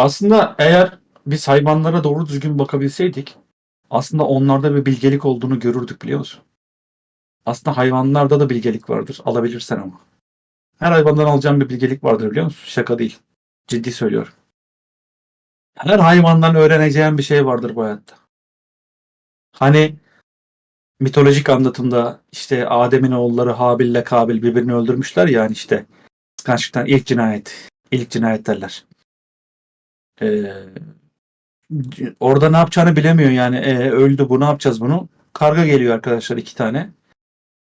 Aslında eğer biz hayvanlara doğru düzgün bakabilseydik aslında onlarda bir bilgelik olduğunu görürdük biliyor musun? Aslında hayvanlarda da bilgelik vardır. Alabilirsen ama. Her hayvandan alacağın bir bilgelik vardır biliyor musun? Şaka değil. Ciddi söylüyorum. Her hayvandan öğreneceğin bir şey vardır bu hayatta. Hani mitolojik anlatımda işte Adem'in oğulları Habil'le Kabil birbirini öldürmüşler ya hani işte kıskançlıktan ilk cinayet. ilk cinayet derler. Ee, orada ne yapacağını bilemiyor yani. Ee, öldü bu ne yapacağız bunu? Karga geliyor arkadaşlar iki tane.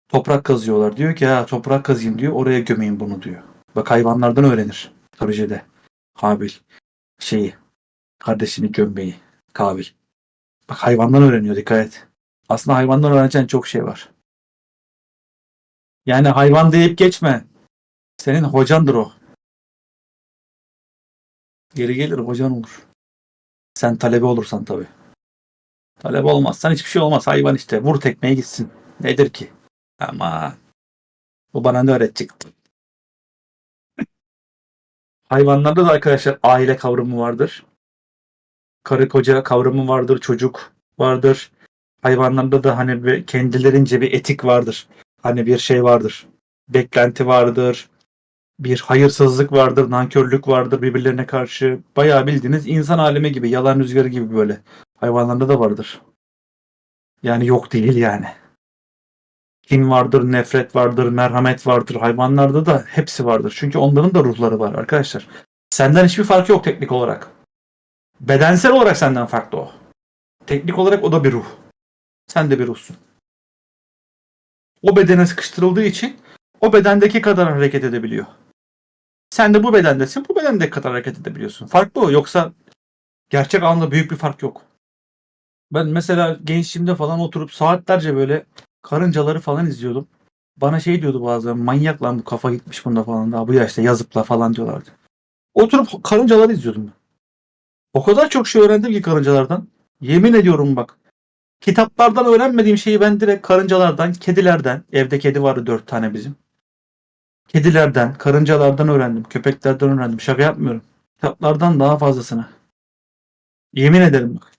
Toprak kazıyorlar. Diyor ki ha toprak kazayım diyor. Oraya gömeyim bunu diyor. Bak hayvanlardan öğrenir. Mitolojide. Habil. Şeyi. Kardeşini gömmeyi. Kabil. Bak hayvandan öğreniyor dikkat et. Aslında hayvandan öğreneceğin çok şey var. Yani hayvan deyip geçme. Senin hocandır o. Geri gelir hocan olur. Sen talebe olursan tabii. Talebe olmazsan hiçbir şey olmaz. Hayvan işte. Vur tekmeye gitsin. Nedir ki? Ama bu bana ne öğretecek? Hayvanlarda da arkadaşlar aile kavramı vardır. Karı koca kavramı vardır. Çocuk vardır. Hayvanlarda da hani bir kendilerince bir etik vardır. Hani bir şey vardır. Beklenti vardır. Bir hayırsızlık vardır, nankörlük vardır birbirlerine karşı. Bayağı bildiğiniz insan alemi gibi, yalan rüzgarı gibi böyle. Hayvanlarda da vardır. Yani yok değil yani. Kin vardır, nefret vardır, merhamet vardır. Hayvanlarda da hepsi vardır. Çünkü onların da ruhları var arkadaşlar. Senden hiçbir farkı yok teknik olarak. Bedensel olarak senden farklı o. Teknik olarak o da bir ruh. Sen de bir ruhsun. O bedene sıkıştırıldığı için o bedendeki kadar hareket edebiliyor. Sen de bu bedendesin, bu bedendeki kadar hareket edebiliyorsun. Farklı o. Yoksa gerçek anlamda büyük bir fark yok. Ben mesela gençliğimde falan oturup saatlerce böyle karıncaları falan izliyordum. Bana şey diyordu bazen manyak lan bu kafa gitmiş bunda falan daha bu yaşta yazıkla falan diyorlardı. Oturup karıncaları izliyordum ben. O kadar çok şey öğrendim ki karıncalardan. Yemin ediyorum bak. Kitaplardan öğrenmediğim şeyi ben direkt karıncalardan, kedilerden, evde kedi vardı dört tane bizim. Kedilerden, karıncalardan öğrendim, köpeklerden öğrendim. Şaka yapmıyorum. Kitaplardan daha fazlasını. Yemin ederim bak.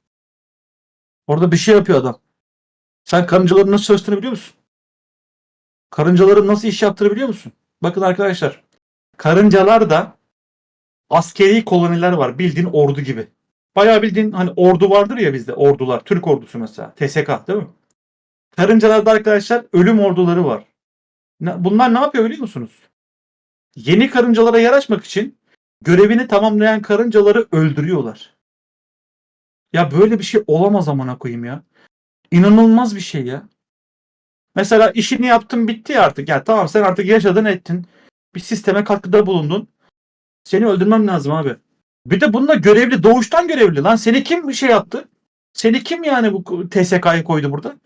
Orada bir şey yapıyor adam. Sen karıncaların nasıl çalıştığını biliyor musun? Karıncaların nasıl iş yaptığını musun? Bakın arkadaşlar. Karıncalar da askeri koloniler var. Bildiğin ordu gibi. Bayağı bildiğin hani ordu vardır ya bizde. Ordular. Türk ordusu mesela. TSK değil mi? Karıncalarda arkadaşlar ölüm orduları var. Bunlar ne yapıyor biliyor musunuz? Yeni karıncalara yer açmak için görevini tamamlayan karıncaları öldürüyorlar. Ya böyle bir şey olamaz amına koyayım ya. İnanılmaz bir şey ya. Mesela işini yaptın bitti artık. Ya tamam sen artık yaşadın ettin. Bir sisteme katkıda bulundun. Seni öldürmem lazım abi. Bir de bununla görevli doğuştan görevli lan. Seni kim bir şey yaptı? Seni kim yani bu TSK'yı koydu burada?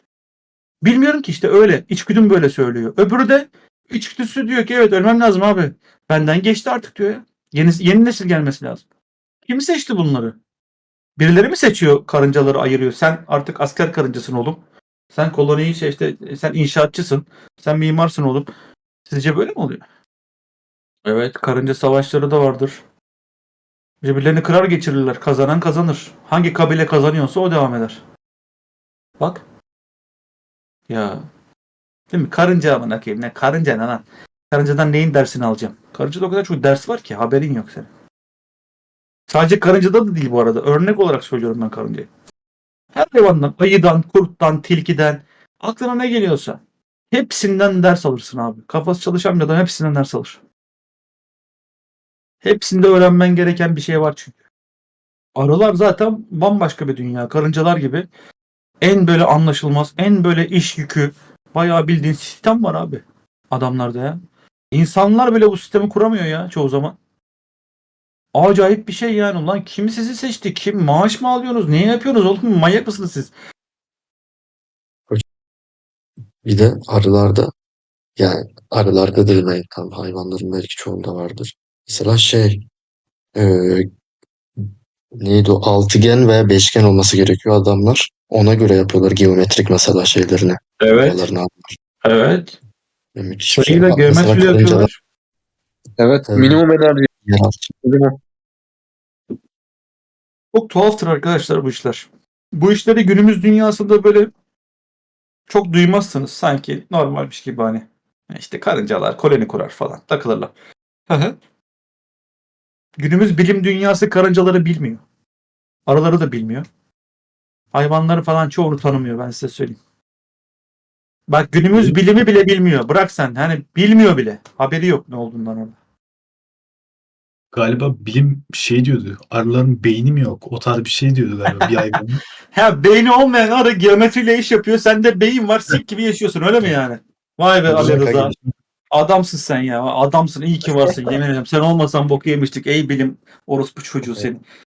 Bilmiyorum ki işte öyle. İçgüdüm böyle söylüyor. Öbürü de içgüdüsü diyor ki evet ölmem lazım abi. Benden geçti artık diyor ya. Yeni, yeni nesil gelmesi lazım. Kim seçti bunları? Birileri mi seçiyor karıncaları ayırıyor? Sen artık asker karıncasın oğlum. Sen koloniyi şey işte sen inşaatçısın. Sen mimarsın oğlum. Sizce böyle mi oluyor? Evet karınca savaşları da vardır. Birbirlerini kırar geçirirler. Kazanan kazanır. Hangi kabile kazanıyorsa o devam eder. Bak. Ya. Değil mi? Karınca amına koyayım. Ne karınca ne lan? Karıncadan neyin dersini alacağım? Karıncada o kadar çok ders var ki haberin yok senin. Sadece karıncada da değil bu arada. Örnek olarak söylüyorum ben karıncayı. Her hayvandan, ayıdan, kurttan, tilkiden aklına ne geliyorsa hepsinden ders alırsın abi. Kafası çalışan bir adam hepsinden ders alır. Hepsinde öğrenmen gereken bir şey var çünkü. Arılar zaten bambaşka bir dünya. Karıncalar gibi en böyle anlaşılmaz, en böyle iş yükü bayağı bildiğin sistem var abi adamlarda ya. İnsanlar bile bu sistemi kuramıyor ya çoğu zaman. Acayip bir şey yani. Ulan kim sizi seçti? Kim maaş mı alıyorsunuz? Ne yapıyorsunuz oğlum? Manyak mısınız siz? Bir de arılarda yani arılarda değil belki tabii hayvanların belki çoğunda vardır. Mesela şey eee, neydi o altıgen veya beşgen olması gerekiyor adamlar. Ona göre yapıyorlar geometrik mesela şeylerini. Yapıyorlar, Evet. müthiş bir şey. Mesela geometriyle karıncalar yapıyorlar. Evet, Evet. minimum enerji. Minimum. Çok tuhaftır arkadaşlar bu işler. Bu işleri günümüz dünyasında böyle çok duymazsınız. Sanki normalmiş gibi hani. İşte karıncalar koloni kurar falan takılırlar. Hı hı. Günümüz bilim dünyası karıncaları bilmiyor. Arıları da bilmiyor. Hayvanları falan çoğunu tanımıyor ben size söyleyeyim. Bak günümüz bilimi bile bilmiyor. Bırak sen hani bilmiyor bile. Haberi yok ne olduğundan orada. Galiba bilim şey diyordu. Arıların beyni mi yok? O tarz bir şey diyordu galiba bir hayvanın. Ha beyni olmayan arı geometriyle iş yapıyor. Sende beyin var sik gibi yaşıyorsun öyle mi yani? Vay be Ali Rıza. Adamsın sen ya. Adamsın. iyi ki varsın yemin ederim. Sen olmasan boku yemiştik. Ey bilim orospu çocuğu senin.